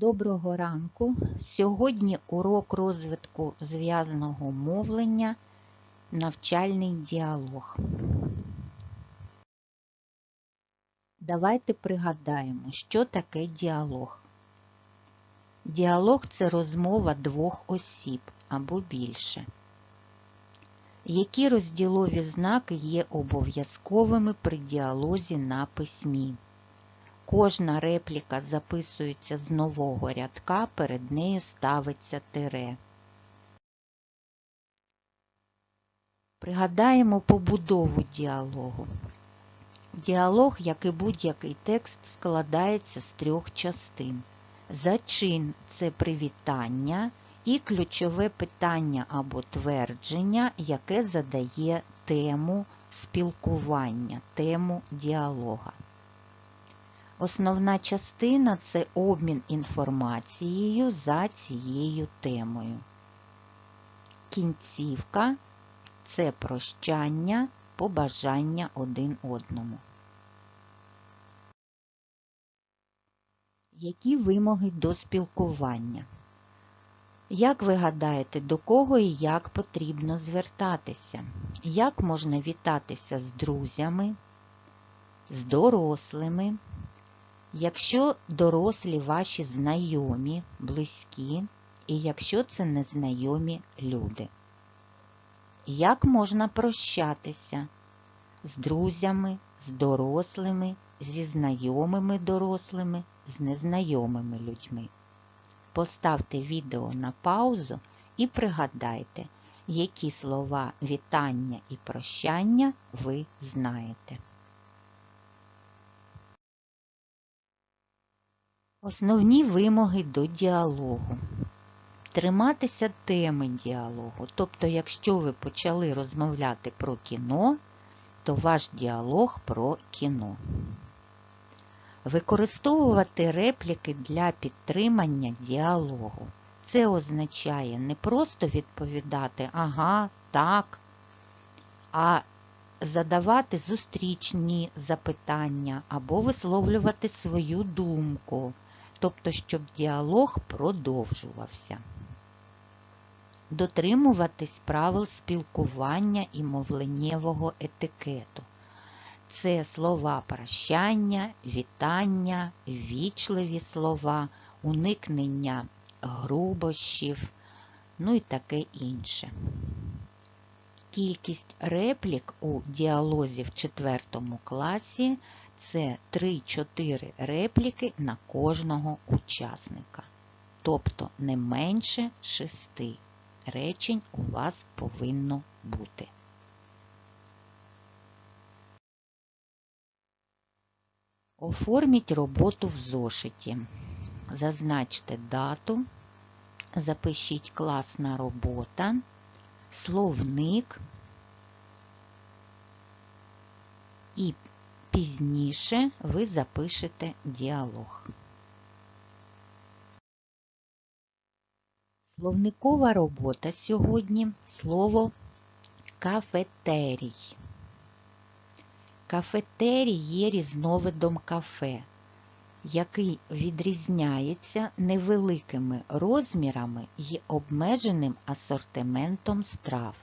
Доброго ранку. Сьогодні урок розвитку зв'язного мовлення, навчальний діалог. Давайте пригадаємо, що таке діалог. Діалог це розмова двох осіб або більше. Які розділові знаки є обов'язковими при діалозі на письмі? Кожна репліка записується з нового рядка, перед нею ставиться тире. Пригадаємо побудову діалогу. Діалог, як і будь-який текст, складається з трьох частин. Зачин це привітання і ключове питання або твердження, яке задає тему спілкування, тему діалога. Основна частина це обмін інформацією за цією темою. Кінцівка це прощання, побажання один одному. Які вимоги до спілкування? Як ви гадаєте, до кого і як потрібно звертатися? Як можна вітатися з друзями, з дорослими? Якщо дорослі ваші знайомі, близькі, і якщо це незнайомі люди. Як можна прощатися з друзями, з дорослими, зі знайомими дорослими, з незнайомими людьми? Поставте відео на паузу і пригадайте, які слова вітання і прощання ви знаєте. Основні вимоги до діалогу. Триматися теми діалогу. Тобто, якщо ви почали розмовляти про кіно, то ваш діалог про кіно. Використовувати репліки для підтримання діалогу. Це означає не просто відповідати ага, так, а задавати зустрічні запитання або висловлювати свою думку тобто, щоб діалог продовжувався. Дотримуватись правил спілкування і мовленнєвого етикету. Це слова прощання, вітання, вічливі слова, уникнення грубощів, ну і таке інше. Кількість реплік у діалозі в 4 класі це 3-4 репліки на кожного учасника. Тобто не менше 6 речень у вас повинно бути. Оформіть роботу в зошиті. Зазначте дату, запишіть класна робота, словник і Пізніше ви запишете діалог. Словникова робота сьогодні слово кафетерій. Кафетерій є різновидом кафе, який відрізняється невеликими розмірами і обмеженим асортиментом страв.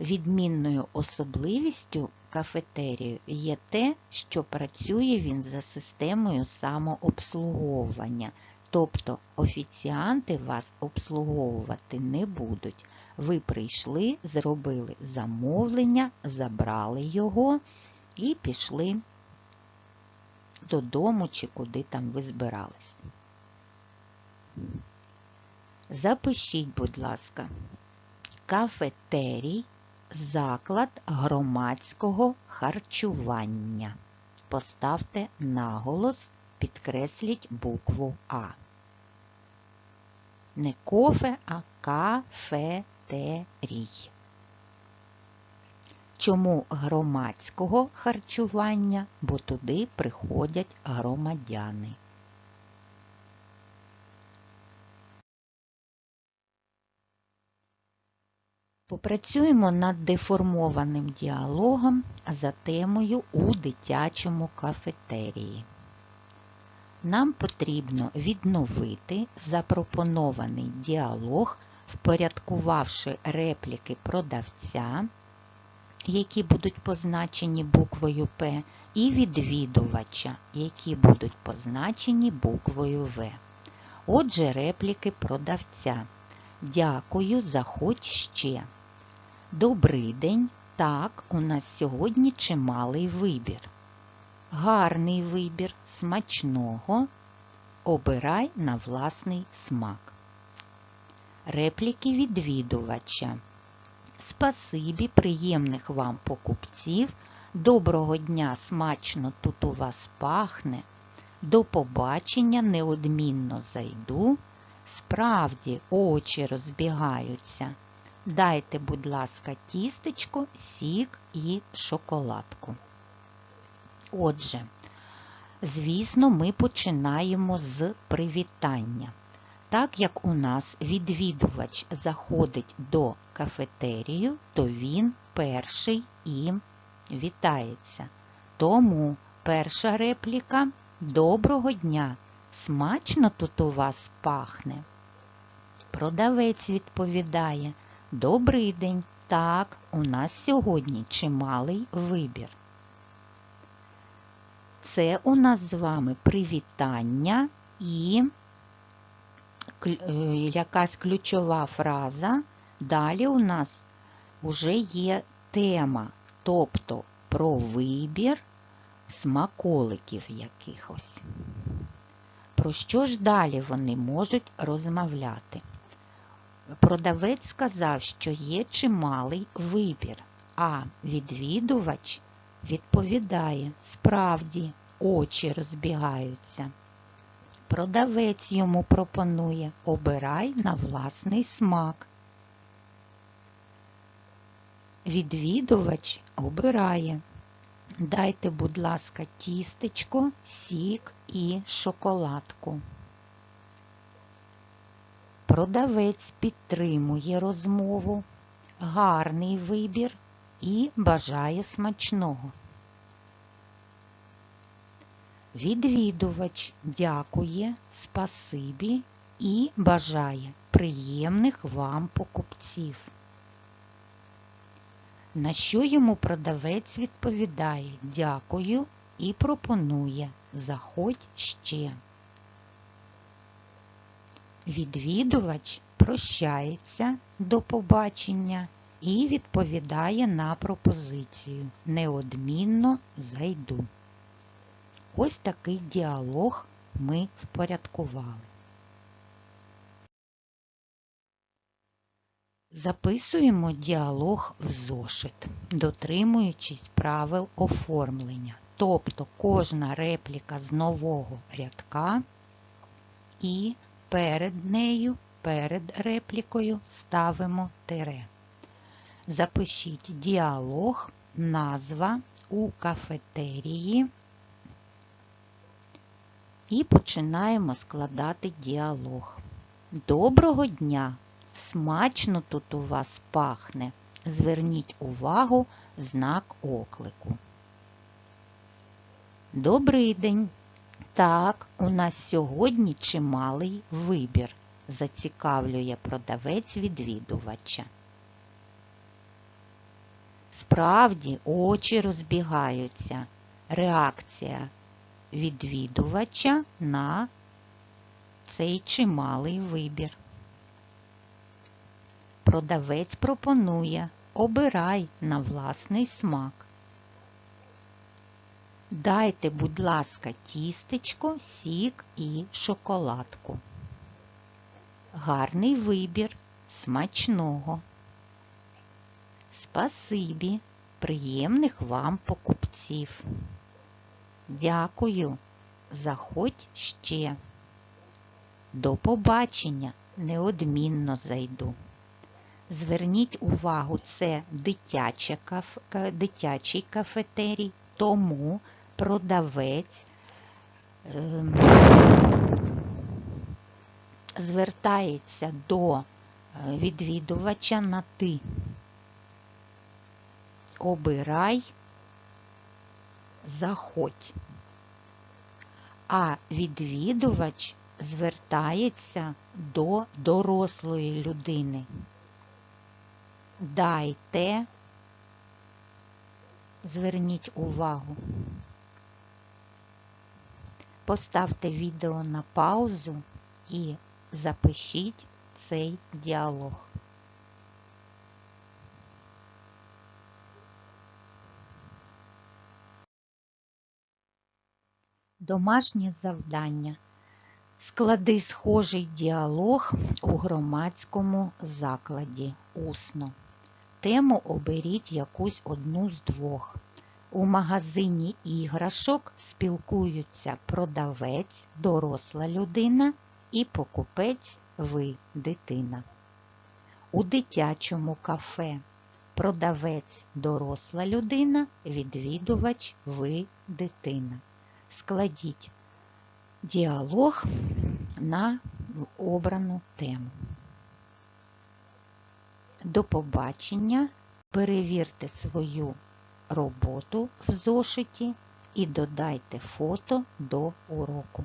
Відмінною особливістю кафетерію є те, що працює він за системою самообслуговування, тобто офіціанти вас обслуговувати не будуть. Ви прийшли, зробили замовлення, забрали його і пішли додому чи куди там ви збирались. Запишіть, будь ласка, кафетерій заклад громадського харчування. Поставте наголос, підкресліть букву А. Не кофе, а кафетерій. Чому громадського харчування? Бо туди приходять громадяни. Попрацюємо над деформованим діалогом за темою у дитячому кафетерії. нам потрібно відновити запропонований діалог, впорядкувавши репліки продавця, які будуть позначені буквою П, і відвідувача, які будуть позначені буквою В. Отже, репліки продавця. Дякую, заходь ще. Добрий день. Так, у нас сьогодні чималий вибір. Гарний вибір, смачного. Обирай на власний смак. Репліки відвідувача. Спасибі, приємних вам покупців. Доброго дня, смачно тут у вас пахне. До побачення неодмінно зайду. Справді очі розбігаються. Дайте, будь ласка, тістечко, сік і шоколадку. Отже, звісно, ми починаємо з привітання. Так як у нас відвідувач заходить до кафетерію, то він перший і вітається. Тому перша репліка Доброго дня! Смачно тут у вас пахне. Продавець відповідає Добрий день. Так, у нас сьогодні чималий вибір. Це у нас з вами привітання і якась ключова фраза. Далі у нас вже є тема, тобто про вибір смаколиків якихось. Про що ж далі вони можуть розмовляти? Продавець сказав, що є чималий вибір, а відвідувач відповідає, справді очі розбігаються. Продавець йому пропонує обирай на власний смак. Відвідувач обирає. Дайте, будь ласка, тістечко, сік і шоколадку. Продавець підтримує розмову, гарний вибір і бажає смачного. Відвідувач дякує, спасибі і бажає приємних вам покупців. На що йому продавець відповідає дякую і пропонує заходь ще. Відвідувач прощається до побачення і відповідає на пропозицію Неодмінно зайду. Ось такий діалог ми впорядкували. Записуємо діалог в зошит, дотримуючись правил оформлення, тобто кожна репліка з нового рядка і перед нею, перед реплікою ставимо тире. Запишіть діалог, назва у кафетерії і починаємо складати діалог. Доброго дня! Смачно тут у вас пахне. Зверніть увагу знак оклику. Добрий день! Так, у нас сьогодні чималий вибір, зацікавлює продавець відвідувача. Справді очі розбігаються. Реакція відвідувача на цей чималий вибір. Продавець пропонує обирай на власний смак. Дайте, будь ласка, тістечко, сік і шоколадку. Гарний вибір смачного. Спасибі, приємних вам покупців. Дякую. Заходь ще. До побачення неодмінно зайду. Зверніть увагу, це дитячий кафетерій, тому продавець е... звертається до е, відвідувача на ти. Обирай, заходь. а відвідувач звертається до дорослої людини. Дайте, зверніть увагу. Поставте відео на паузу і запишіть цей діалог. Домашнє завдання. Склади схожий діалог у громадському закладі усно. Тему оберіть якусь одну з двох. У магазині іграшок спілкуються продавець, доросла людина і покупець ви, дитина. У дитячому кафе продавець, доросла людина, відвідувач ви, дитина. Складіть діалог на обрану тему. До побачення. Перевірте свою роботу в зошиті і додайте фото до уроку.